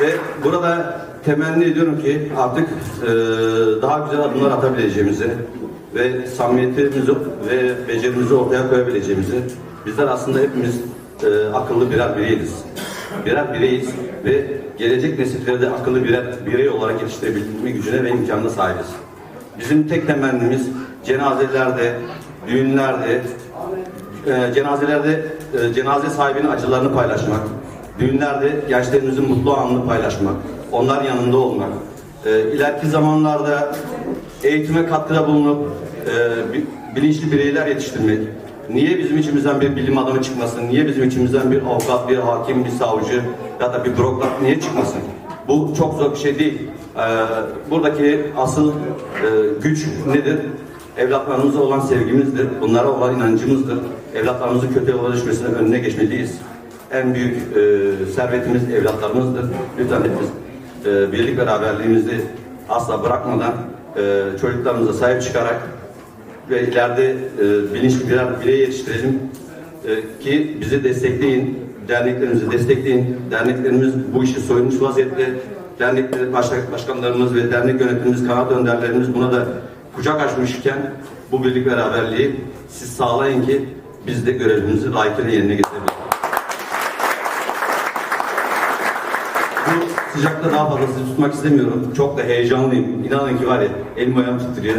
Ve burada temenni ediyorum ki artık e, daha güzel adımlar atabileceğimizi ve samimiyetimizi ve becerimizi ortaya koyabileceğimizi bizler aslında hepimiz e, akıllı birer bireyiz. Birer bireyiz ve gelecek nesilleri de akıllı birer birey olarak yetiştirebilme gücüne ve imkanına sahibiz. Bizim tek temennimiz cenazelerde, düğünlerde, e, cenazelerde e, cenaze sahibinin acılarını paylaşmak, düğünlerde gençlerimizin mutlu anını paylaşmak, onlar yanında olmak, e, ileriki zamanlarda eğitime katkıda bulunup e, bi- bilinçli bireyler yetiştirmek. Niye bizim içimizden bir bilim adamı çıkmasın? Niye bizim içimizden bir avukat, bir hakim, bir savcı ya da bir bürokrat niye çıkmasın? Bu çok zor bir şey değil. E, buradaki asıl e, güç nedir? Evlatlarımıza olan sevgimizdir, bunlara olan inancımızdır. Evlatlarımızın kötü yola düşmesinin önüne geçmeliyiz. En büyük e, servetimiz evlatlarımızdır. Lütfen hepimiz e, birlik beraberliğimizi asla bırakmadan e, çocuklarımıza sahip çıkarak ve ileride e, bilinçli birer birey yetiştirelim e, ki bizi destekleyin, derneklerimizi destekleyin. Derneklerimiz bu işi soyunmuş vaziyette. Dernekler baş, başkanlarımız ve dernek yönetimimiz, kanat önderlerimiz buna da kucak açmışken bu birlik beraberliği siz sağlayın ki biz de görevimizi layıkıyla yerine getirebilelim. Bu sıcakta daha fazla sizi tutmak istemiyorum. Çok da heyecanlıyım. İnanın ki var ya elim ayağım titriyor.